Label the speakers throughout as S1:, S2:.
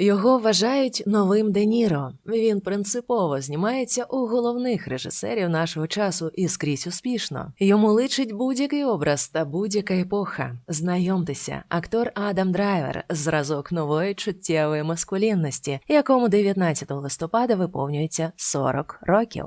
S1: Його вважають новим Де Ніро. Він принципово знімається у головних режисерів нашого часу і скрізь успішно. Йому личить будь-який образ та будь-яка епоха. Знайомтеся, актор Адам Драйвер, зразок нової чуттєвої маскулінності, якому 19 листопада виповнюється 40 років.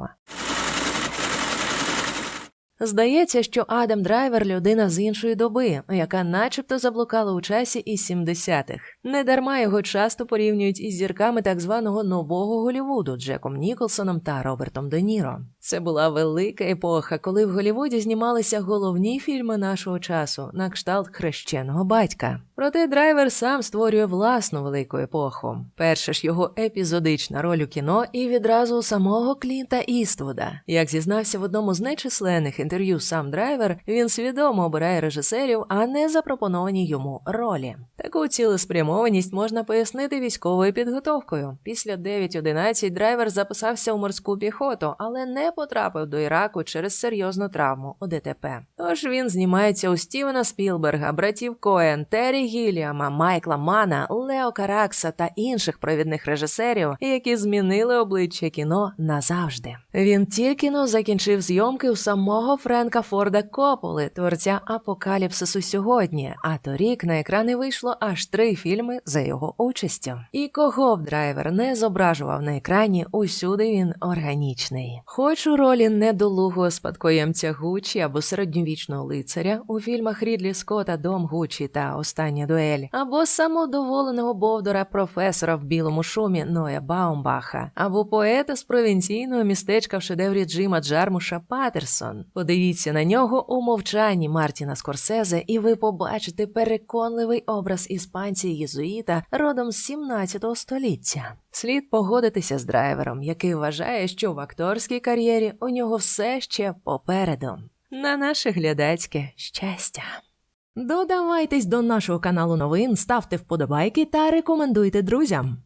S1: Здається, що Адам Драйвер людина з іншої доби, яка начебто заблукала у часі із 70-х. Недарма його часто порівнюють із зірками так званого нового Голівуду Джеком Ніколсоном та Робертом Де Ніро. Це була велика епоха, коли в Голівуді знімалися головні фільми нашого часу на кшталт хрещеного батька. Проте драйвер сам створює власну велику епоху. Перша ж його епізодична роль у кіно і відразу у самого Клінта Іствуда. Як зізнався в одному з нечисленних інтерв'ю сам драйвер, він свідомо обирає режисерів, а не запропоновані йому ролі. Таку цілеспрямованість можна пояснити військовою підготовкою. Після 9.11 драйвер записався у морську піхоту, але не потрапив до Іраку через серйозну травму у ДТП. Тож він знімається у Стівена Спілберга, братів Коен, Террі Гіліама, Майкла Мана, Лео Каракса та інших провідних режисерів, які змінили обличчя кіно назавжди. Він тільки но закінчив зйомки у самого Френка Форда Кополи, творця Апокаліпсису сьогодні. А торік на екрани вийшло аж три фільми за його участю. І кого б драйвер не зображував на екрані, усюди він органічний. Хоч ролі недолугого спадкоємця Гучі або середньовічного лицаря у фільмах Рідлі Скотта Дом Гучі та Остання дуель, або самодоволеного бовдора професора в білому шумі Ноя Баумбаха, або поета з провінційного містечка в шедеврі Джима Джармуша Патерсон. Подивіться на нього у мовчанні Мартіна Скорсезе, і ви побачите переконливий образ іспанця єзуїта родом з 17 століття. Слід погодитися з драйвером, який вважає, що в акторській кар'єрі у нього все ще попереду. На наше глядацьке щастя. Додавайтесь до нашого каналу новин, ставте вподобайки та рекомендуйте друзям.